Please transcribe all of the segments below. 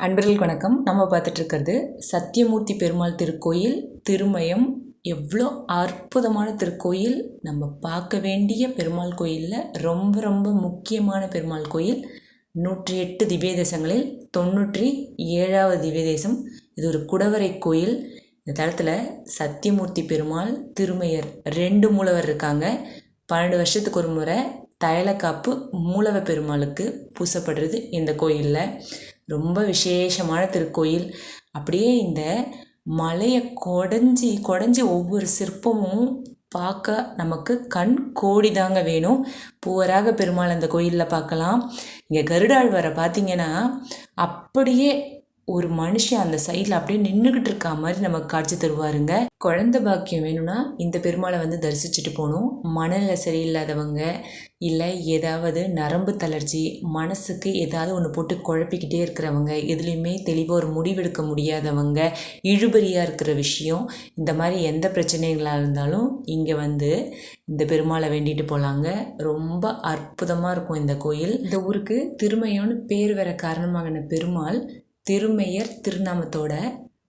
அன்பர்கள் வணக்கம். நம்ம பார்த்துட்டு இருக்கிறது சத்தியமூர்த்தி பெருமாள் திருக்கோயில். திருமயம் எவ்வளோ அற்புதமான திருக்கோயில். நம்ம பார்க்க வேண்டிய பெருமாள் கோயிலில் ரொம்ப ரொம்ப முக்கியமான பெருமாள் கோயில். நூற்றி எட்டு திவ்யதேசங்களில் தொண்ணூற்றி ஏழாவது திவ்யதேசம் இது ஒரு குடவரை கோயில். இந்த தளத்தில் சத்தியமூர்த்தி பெருமாள் திருமையர் ரெண்டு மூலவர் இருக்காங்க. பன்னெண்டு வருஷத்துக்கு ஒரு முறை தைலக்காப்பு மூலவ பெருமாளுக்கு பூசப்படுறது இந்த கோயிலில். ரொம்ப விசேஷமான திருக்கோயில். அப்படியே இந்த மலையை குடஞ்சி குடஞ்சி ஒவ்வொரு சிற்பமும் பார்க்க நமக்கு கண் கோடி தாங்க வேணும். பூவராக பெருமாள் அந்த கோயிலில் பார்க்கலாம். இங்கே கருடாழ்வாரை பார்த்தீங்கன்னா அப்படியே ஒரு மனுஷன் அந்த சைடில் அப்படியே நின்றுக்கிட்டு இருக்கா மாதிரி நமக்கு காட்சி தருவாருங்க. குழந்த பாக்கியம் வேணும்னா இந்த பெருமாளை வந்து தரிசிச்சுட்டு போகணும். மனநிலை சரியில்லாதவங்க இல்லை ஏதாவது நரம்பு தளர்ச்சி மனசுக்கு ஏதாவது ஒன்று போட்டு குழப்பிக்கிட்டே இருக்கிறவங்க எதுலேயுமே தெளிவாக ஒரு முடிவெடுக்க முடியாதவங்க இழுபறியாக இருக்கிற விஷயம் இந்த மாதிரி எந்த பிரச்சனைகளாக இருந்தாலும் இங்கே வந்து இந்த பெருமாளை வேண்டிட்டு போகலாங்க ரொம்ப அற்புதமாக இருக்கும் இந்த கோயில். இந்த ஊருக்கு திருமையோன்னு பேர் வர காரணமாகின பெருமாள் திருமையர் திருநாமத்தோட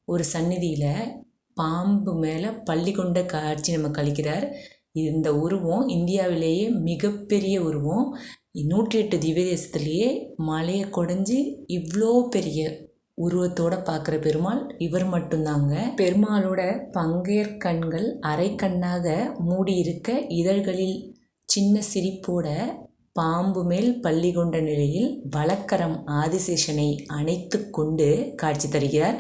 ஒரு சந்நிதியில் பாம்பு மேலே பள்ளி கொண்ட காட்சி நம்ம கழிக்கிறார். இந்த உருவம் இந்தியாவிலேயே மிகப்பெரிய உருவம். நூற்றி எட்டு திவ்யதேசத்துலேயே மலையை குடஞ்சி இவ்வளோ பெரிய உருவத்தோட பார்க்குற பெருமாள் இவர் மட்டும்தாங்க. பெருமாளோட பங்கேற்கண்கள் அரைக்கண்ணாக மூடியிருக்க இதழ்களில் சின்ன சிரிப்போட பாம்பு மேல் பள்ளி கொண்ட நிலையில் வழக்கரம் ஆதிசேஷனை அணைத்து கொண்டு காட்சி தருகிறார்.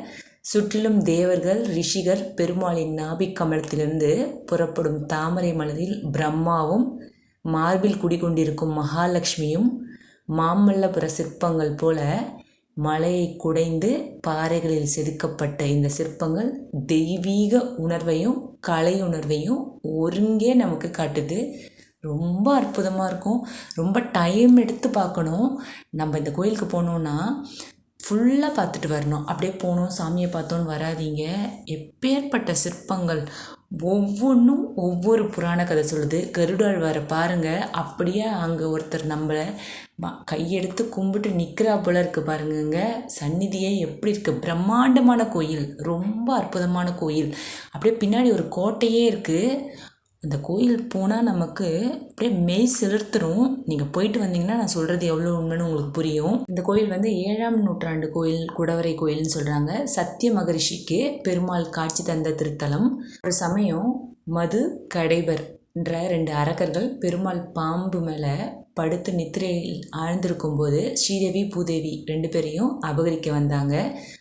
சுற்றிலும் தேவர்கள் ரிஷிகர் பெருமாளின் நாபிக் கமலத்திலிருந்து புறப்படும் தாமரை மலரில் பிரம்மாவும் மார்பில் குடிகொண்டிருக்கும் மகாலட்சுமியும் மாமல்லபுர சிற்பங்கள் போல மலையை குடைந்து பாறைகளில் செதுக்கப்பட்ட இந்த சிற்பங்கள் தெய்வீக உணர்வையும் கலை உணர்வையும் ஒருங்கே நமக்கு காட்டுது. ரொம்ப அற்புதமாக இருக்கும். ரொம்ப டைம் எடுத்து பார்க்கணும். நம்ம இந்த கோயிலுக்கு போனோன்னா ஃபுல்லாக பார்த்துட்டு வரணும். அப்படியே போகணும் சாமியை பார்த்தோன்னு வராதிங்க. எப்பேற்பட்ட சிற்பங்கள். ஒவ்வொன்றும் ஒவ்வொரு புராண கதை சொல்லுது. கருடாழ்வாரை பாருங்கள் அப்படியே அங்கே ஒருத்தர் நம்மளை கையெடுத்து கும்பிட்டு நிற்கிறா போல இருக்குது பாருங்கங்க. சந்நிதியே எப்படி இருக்குது பிரம்மாண்டமான கோயில். ரொம்ப அற்புதமான கோயில். அப்படியே பின்னாடி ஒரு கோட்டையே இருக்குது அந்த கோயில் போனால் நமக்கு அப்படியே மெய் செலுத்துரும் நீங்கள் போயிட்டு வந்தீங்கன்னா நான் சொல்கிறது எவ்வளோ உண்மைன்னு உங்களுக்கு புரியும். இந்த கோயில் வந்து ஏழாம் நூற்றாண்டு கோயில் குடவரை கோயில்னு சொல்கிறாங்க சத்திய மகரிஷிக்கு பெருமாள் காட்சி தந்த திருத்தலம். ஒரு சமயம் மது கடைபர் என்ற ரெண்டு அரக்கர்கள் பெருமாள் பாம்பு மேலே படுத்து நித்திரையில் ஆழ்ந்திருக்கும் போது ஸ்ரீதேவி பூதேவி ரெண்டு பேரையும் அபகரிக்க வந்தாங்க.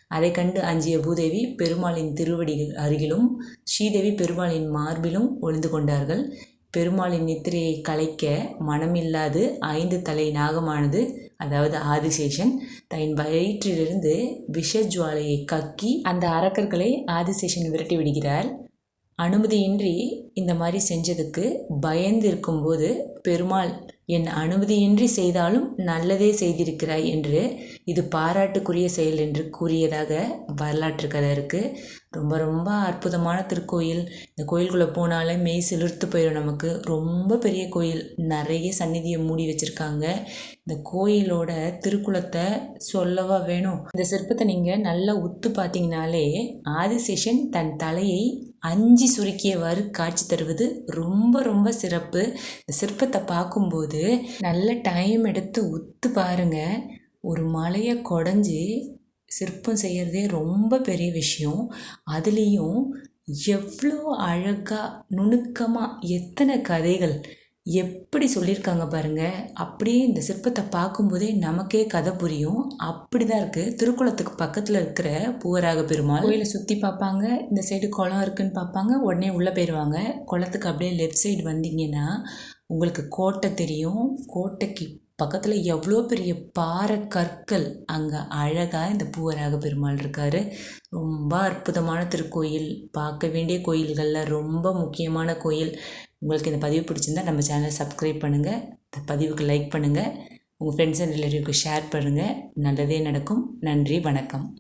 அதை கண்டு அஞ்சிய பூதேவி பெருமாளின் திருவடி அருகிலும் ஸ்ரீதேவி பெருமாளின் மார்பிலும் ஒளிந்து கொண்டார்கள். பெருமாளின் நித்திரையை கலைக்க மனமில்லாது ஐந்து தலை நாகமானது அதாவது ஆதிசேஷன் தன் வயிற்றிலிருந்து விஷஜுவாலையை கக்கி அந்த அரக்கர்களை ஆதிசேஷன் விரட்டி விடுகிறார். அனுமதியின்றி இந்த மாதிரி செஞ்சதுக்கு பயந்து இருக்கும்போது பெருமாள் என் அனுமதியின்றி செய்தாலும் நல்லதே செய்திருக்கிறாய் என்று இது பாராட்டுக்குரிய செயல் என்று கூறியதாக வரலாற்று கதை இருக்குது ரொம்ப ரொம்ப அற்புதமான திருக்கோயில். இந்த கோயிலுக்குள்ளே போனாலே மெய் சிலிர்த்து போயிடும் நமக்கு. ரொம்ப பெரிய கோயில். நிறைய சந்நிதியை மூடி வச்சுருக்காங்க. இந்த கோயிலோட திருக்குளத்தை சொல்லவா வேணும்? இந்த சிற்பத்தை நீங்கள் நல்லா உத்து பார்த்தீங்கனாலே ஆதிசேஷன் தன் தலையை அஞ்சு சுருக்கியவாறு காட்சி தருவது ரொம்ப ரொம்ப சிறப்பு. இந்த சிற்பத்தை பார்க்கும்போது நல்ல டைம் எடுத்து உத்து பாருங்கள் ஒரு மலையை குடஞ்சி சிற்பம் செய்கிறதே ரொம்ப பெரிய விஷயம். அதுலேயும் எவ்வளோ அழகாக நுணுக்கமாக எத்தனை கதைகள் எப்படி சொல்லியிருக்காங்க பாருங்கள் அப்படியே இந்த சிற்பத்தை பார்க்கும்போதே நமக்கே கதை புரியும். அப்படி தான் இருக்குது திருக்குளத்துக்கு பக்கத்தில் இருக்கிற பூவராக பெருமாள். கோயிலை சுற்றி பார்ப்பாங்க. இந்த சைடு குளம் இருக்குதுன்னு பார்ப்பாங்க. உடனே உள்ளே போயிடுவாங்க குளத்துக்கு அப்படியே லெஃப்ட் சைடு வந்தீங்கன்னா உங்களுக்கு கோட்டை தெரியும். கோட்டைக்கு பக்கத்தில் எவ்வளோ பெரிய பாறை கற்கள் அங்கே அழகாக இந்த பூவராக பெருமாள் இருக்கார். ரொம்ப அற்புதமான திருக்கோயில். பார்க்க வேண்டிய கோயில்களில் ரொம்ப முக்கியமான கோயில். உங்களுக்கு இந்த பதிவு பிடிச்சிருந்தா நம்ம சேனலை சப்ஸ்கிரைப் பண்ணுங்கள் இந்த பதிவுக்கு லைக் பண்ணுங்கள் உங்கள் ஃப்ரெண்ட்ஸ் அண்ட் ரிலேட்டிவ்க்கு ஷேர் பண்ணுங்கள் நல்லதே நடக்கும். நன்றி வணக்கம்.